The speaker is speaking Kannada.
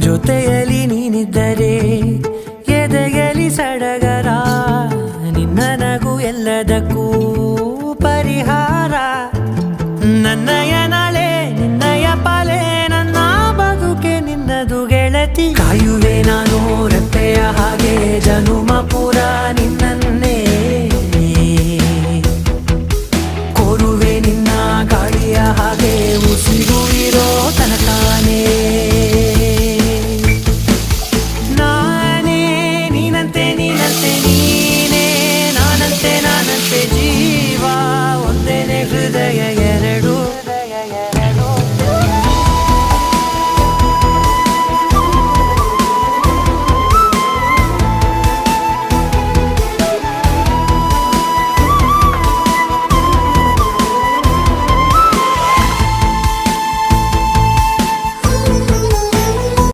ಜೊತೆಯಲ್ಲಿ ನೀನಿದ್ದರೆ ಎದೆಯಲ್ಲಿ ಸಡಗರ, ನಿನ್ನ ನಗು ಎಲ್ಲದಕ್ಕೂ ಪರಿಹಾರ. ನನ್ನಯನಲೆ ನಿನ್ನಯ ಪಾಲೆ ನನ್ನ ಬದುಕೆ ನಿನ್ನದು ಗೆಳತಿ. ಕಾಯುವೆ ನಾನು ರತ್ತೆಯ ಹಾಗೆ, ಜನುಮ ಪೂರ ನಿನ್ನನ್ನೇ. ಕೋರುವೆ ನಿನ್ನ ಗಾಳಿಯ ಹಾಗೆ, ಉಸಿರು ಇರೋ ತನಕ. ಹೃದಯ ಎರಡು